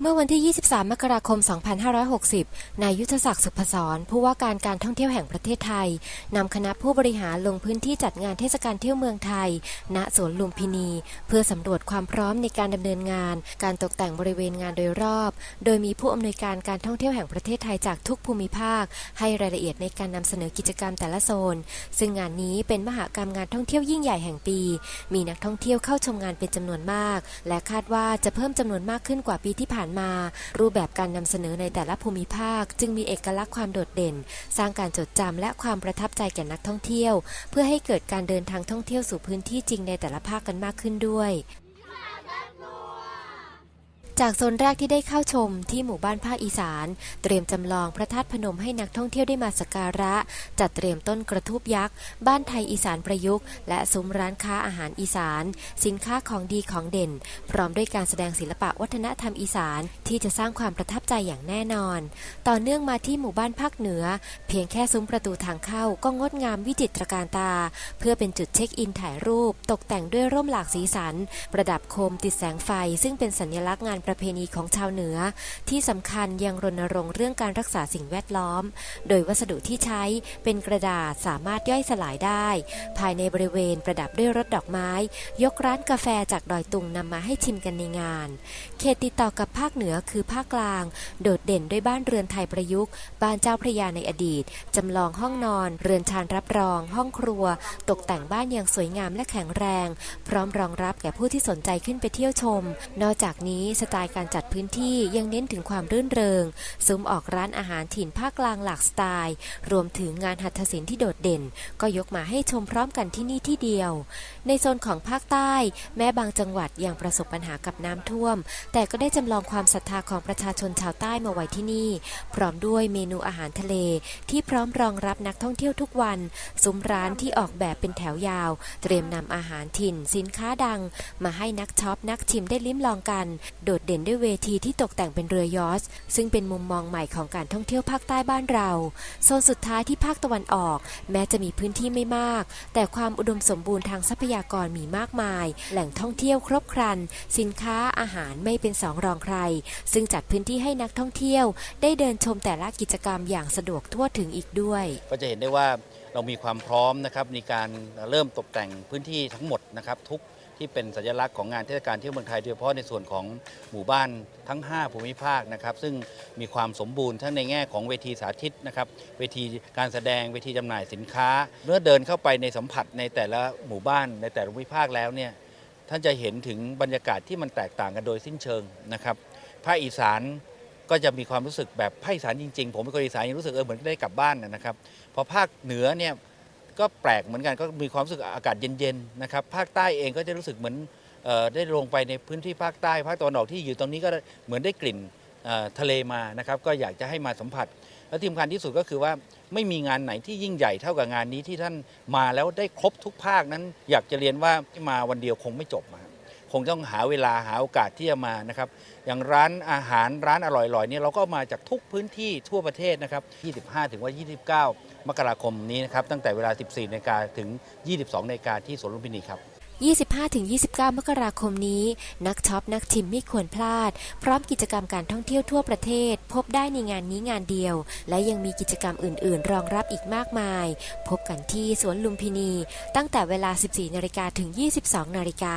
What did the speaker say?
เมื่อวันที่ 23 มกราคม 2560 นายยุทธศักดิ์สุพศรผู้ว่าการการท่องเที่ยวแห่งประเทศไทย นำคณะผู้บริหารลงพื้นที่จัดงานเทศกาลเที่ยวเมืองไทย ณ สวนลุมพินี เพื่อสำรวจความพร้อมในการดำเนินงาน การตกแต่งบริเวณงานโดยรอบ โดยมีผู้อำนวยการการท่องเที่ยวแห่งประเทศไทยจากทุกภูมิภาค ให้รายละเอียดในการนำเสนอกิจกรรมแต่ละโซน ซึ่งงานนี้เป็นมหากรรมงานท่องเที่ยวยิ่งใหญ่แห่งปี มีนักท่องเที่ยวเข้าชมงานเป็นจำนวนมาก และคาดว่าจะเพิ่มจำนวนมากขึ้นกว่าปีที่ผ่านมา รูปแบบการนำเสนอในแต่ละภูมิภาค จึงมีเอกลักษณ์ความโดดเด่น สร้างการจดจำและความประทับใจแก่นักท่องเที่ยว เพื่อให้เกิดการเดินทางท่องเที่ยวสู่พื้นที่จริงในแต่ละภาคกันมากขึ้นด้วย จากโซนแรกที่ได้เข้าชมที่หมู่บ้านภาคอีสาน เตรียมจำลองพระธาตุพนมให้นักท่องเที่ยวได้มาสักการะ จัดเตรียมต้นกระทูบยักษ์ บ้านไทยอีสานประยุกต์ และซุ้มร้านค้าอาหารอีสาน สินค้าของดีของเด่น พร้อมด้วยการแสดงศิลปะวัฒนธรรมอีสาน ที่จะสร้างความประทับใจอย่างแน่นอน ต่อเนื่องมาที่หมู่บ้านภาคเหนือ เพียงแค่ซุ้มประตูทางเข้าก็งดงามวิจิตรการตา เพื่อเป็นจุดเช็คอินถ่ายรูป ตกแต่งด้วยร่มหลากสีสัน ประดับโคมติดแสงไฟ ซึ่งเป็นสัญลักษณ์งานประเพณีของชาวเหนือ ที่สำคัญยังรณรงค์เรื่องการรักษาสิ่งแวดล้อม โดยวัสดุที่ใช้เป็นกระดาษสามารถย่อยสลายได้ ภายในบริเวณประดับด้วยรถดอกไม้ ยกร้านกาแฟจากดอยตุงนำมาให้ชิมกันในงาน เขตติดต่อกับภาคเหนือคือภาคกลาง โดดเด่นด้วยบ้านเรือนไทยประยุกต์ บ้านเจ้าพระยาในอดีตจำลองห้องนอน เรือนชานรับรอง ห้องครัว ตกแต่งบ้านอย่างสวยงามและแข็งแรง พร้อมรองรับแก่ผู้ที่สนใจขึ้นไปเที่ยวชม นอกจากนี้สไตล์การจัดพื้นที่ยังเน้นถึงความรื่นเริง ซุ้มออกร้านอาหารถิ่นภาคกลางหลากสไตล์ รวมถึงงานหัตถศิลป์ที่โดดเด่น ก็ยกมาให้ชมพร้อมกันที่นี่ที่เดียว ในโซนของภาคใต้ แม้บางจังหวัดยังประสบปัญหากับน้ำท่วม แต่ก็ได้จำลองความศรัทธาของประชาชนชาวใต้มาไว้ที่นี่ พร้อมด้วยเมนูอาหารทะเล ที่พร้อมรองรับนักท่องเที่ยวทุกวัน ซุ้มร้านที่ออกแบบเป็นแถวยาว เตรียมนำอาหารถิ่น สินค้าดัง มาให้นักช็อปนักชิมได้ลิ้มลองกัน โดดเด่นด้วยเวทีที่ตกแต่งเป็นเรือยอชซึ่งเป็นมุมมองใหม่ของการท่องเที่ยวภาคใต้บ้านเรา โซนสุดท้ายที่ภาคตะวันออก แม้จะมีพื้นที่ไม่มาก แต่ความอุดมสมบูรณ์ทางทรัพยากรมีมากมาย แหล่งท่องเที่ยวครบครัน สินค้าอาหารไม่เป็นสองรองใคร ซึ่งจัดพื้นที่ให้นักท่องเที่ยว ได้เดินชมแต่ละกิจกรรมอย่างสะดวกทั่วถึงอีกด้วย ก็จะเห็นได้ว่าเรามีความพร้อมนะครับในการเริ่มตกแต่งพื้นที่ทั้งหมดนะครับทุก ที่เป็นสัญลักษณ์ของงานเทศกาลเที่ยวเมืองไทยโดยเฉพาะในส่วนของหมู่บ้านทั้ง 5 ภูมิภาคนะครับซึ่งมีความสมบูรณ์ทั้งในแง่ของเวทีสาธิตนะครับเวทีการแสดงเวทีจำหน่ายสินค้า เมื่อเดินเข้าไปในสัมผัสในแต่ละหมู่บ้านในแต่ละภูมิภาคแล้วเนี่ยท่านจะเห็นถึงบรรยากาศที่มันแตกต่างกันโดยสิ้นเชิงนะครับภาคอีสานก็จะมีความรู้สึกแบบภาคอีสานจริงๆ ผมเป็นคนอีสานยังรู้สึกเออเหมือนได้กลับบ้านนะครับพอภาคเหนือเนี่ย ก็แปลกเหมือนกันก็มีความรู้สึกอากาศเย็นๆนะครับภาคใต้เองก็จะรู้สึกเหมือนออได้ลงไปในพื้นที่ภาคใต้ภาคตะวันออกที่อยู่ตรงนี้ก็เหมือนได้กลิ่นทะเลมานะครับก็อยากจะให้มาสัมผัส และที่สำคัญที่สุดก็คือว่าไม่มีงานไหนที่ยิ่งใหญ่เท่ากับงานนี้ที่ท่านมาแล้วได้ครบทุกภาคนั้น อยากจะเรียนว่ามาวันเดียวคงไม่จบมา คงต้องหาเวลาหาโอกาสที่จะมานะครับ อย่างร้านอาหารร้านอร่อยๆเนี่ยเราก็มาจากทุกพื้นที่ทั่วประเทศนะครับ 25 ถึงว่า 29 มกราคมนี้นะครับ ตั้งแต่เวลา 14นาฬิกาถึง 22นาฬิกาที่สวนลุมพินีครับ25-29 มกราคมนี้ นักช็อปนักชิมไม่ควรพลาด พร้อมกิจกรรมการท่องเที่ยวทั่วประเทศ พบได้ในงานนี้งานเดียว และยังมีกิจกรรมอื่น ๆ รองรับอีกมากมาย พบกันที่สวนลุมพินี ตั้งแต่เวลา 14นาฬิกาถึง 22นาฬิกา